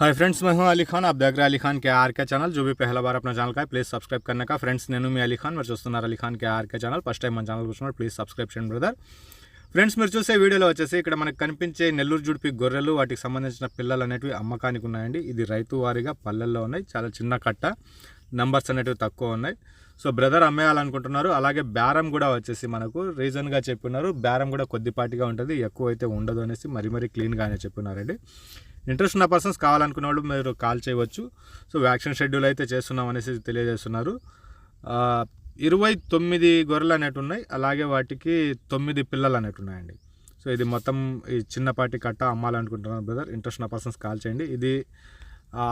Hi friends मैं हूं अली खान आप देख रहे हैं अली खान के आर के ఛానల్ जो भी पहला बार अपना ఛానల్ का है ప్లీజ్ సబ్స్క్రైబ్ करने का ఫ్రెండ్స్ నేను మీ అలీ ఖాన్ మీరు చూస్తున్నారు Ali Khan K R K channel first time మన ఛానల్ చూస్తున్నారు ప్లీజ్ సబ్స్క్రైబ్ చేయండి బ్రదర్ ఫ్రెండ్స్ మీరు చూసే వీడియోలో వచ్చేసి ఇక్కడ మనకు కనిపించే నెల్లూరు జుడిపి గొర్రెలు వాటికి సంబంధించిన పిల్లలు అనేటివి అమ్మకానికి ఉన్నాయండి ఇది రైతు వారీగా పల్లెల్లో ఉన్నాయి చాలా చిన్న కట్ట నంబర్స్ అనేటివి తక్కువ ఉన్నాయి సో బ్రదర్ అమ్మేయాలనుకుంటున్నారు అలాగే బేరం కూడా వచ్చేసి మనకు రీజన్గా చెప్పినారు బేరం కూడా కొద్దిపాటిగా ఉంటుంది ఎక్కువ అయితే ఉండదు అనేసి మరీ మరీ క్లీన్గానే చెప్పినారండి ఇంట్రెస్ట్ ఉన్న పర్సన్స్ కావాలనుకున్న వాళ్ళు మీరు కాల్ చేయవచ్చు. సో వ్యాక్సిన్ షెడ్యూల్ అయితే చేస్తున్నాం అనేసి తెలియజేస్తున్నారు. ఇరవై తొమ్మిది గొర్రెలు అనేవి ఉన్నాయి. అలాగే వాటికి తొమ్మిది పిల్లలు అనేవి ఉన్నాయండి. సో ఇది మొత్తం ఈ చిన్నపాటి కట్ట అమ్మాలనుకుంటున్నాను బ్రదర్. ఇంట్రెస్ట్ ఉన్న పర్సన్స్ కాల్ చేయండి. ఇది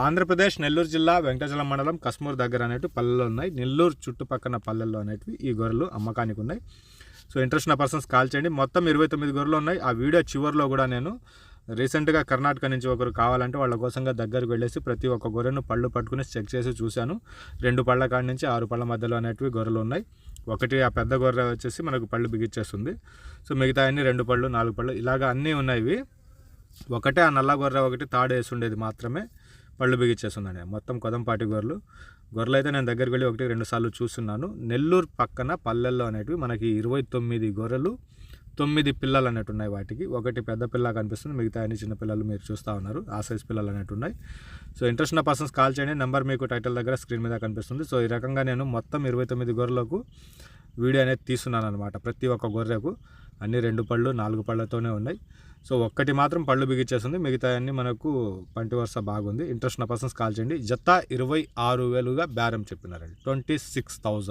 ఆంధ్రప్రదేశ్ నెల్లూరు జిల్లా వెంకటాచలం మండలం కస్మూర్ దగ్గర అనేవి పల్లెలు ఉన్నాయి. నెల్లూరు చుట్టుపక్కల పల్లెల్లో అనేటివి ఈ గొర్రెలు అమ్మకానికి ఉన్నాయి. సో ఇంట్రెస్ట్ ఉన్న పర్సన్స్ కాల్ చేయండి. మొత్తం ఇరవై తొమ్మిది గొర్రెలు ఉన్నాయి. ఆ వీడియో చివరిలో కూడా నేను రీసెంట్గా కర్ణాటక నుంచి ఒకరు కావాలంటే వాళ్ళ కోసంగా దగ్గరకు వెళ్ళేసి ప్రతి ఒక్క గొర్రెను పళ్ళు పట్టుకుని చెక్ చేసి చూశాను. రెండు పళ్ళ కాడి నుంచి ఆరు పళ్ళ మధ్యలో అనేటివి గొర్రెలు ఉన్నాయి. ఒకటి ఆ పెద్ద గొర్రె వచ్చేసి మనకు పళ్ళు బిగిచ్చేస్తుంది సో మిగతా అన్ని రెండు పళ్ళు నాలుగు పళ్ళు ఇలాగ అన్నీ ఉన్నాయి ఇవి. ఒకటే ఆ నల్ల గొర్రె ఒకటి తాడు వేసి మాత్రమే పళ్ళు బిగించేస్తుందండి. మొత్తం కొదంపాటి గొర్రెలు. గొర్రెలు అయితే నేను దగ్గరికి వెళ్ళి ఒకటి రెండు సార్లు చూస్తున్నాను. నెల్లూరు పక్కన పల్లెల్లో అనేటివి మనకి ఇరవై తొమ్మిది గొర్రెలు తొమ్మిది పిల్లలు అనేవి ఉన్నాయి వాటికి. ఒకటి పెద్ద పిల్ల కనిపిస్తుంది మిగతా అన్ని చిన్న పిల్లలు మీరు చూస్తూ ఉన్నారు. ఆ సైజ్ పిల్లలు అనేవి ఉన్నాయి. సో ఇంట్రెస్ట్ ఉన్న పర్సన్స్ కాల్ చేయండి. నెంబర్ మీకు టైటిల్ దగ్గర స్క్రీన్ మీద కనిపిస్తుంది. సో ఈ రకంగా నేను మొత్తం ఇరవై తొమ్మిది గొర్రెలకు వీడియో అనేది తీస్తున్నాను అనమాట ప్రతి ఒక్క గొర్రెకు అన్ని రెండు పళ్ళు నాలుగు పళ్ళతోనే ఉన్నాయి. సో ఒక్కటి మాత్రం పళ్ళు బిగించేస్తుంది మిగతా అన్ని మనకు పంటి వరుస బాగుంది. ఇంట్రెస్ట్ ఉన్న పర్సన్స్ కాల్ చేయండి. జత ఇరవై ఆరు వేలుగా బేరం చెప్పినారండి. Twenty six thousand.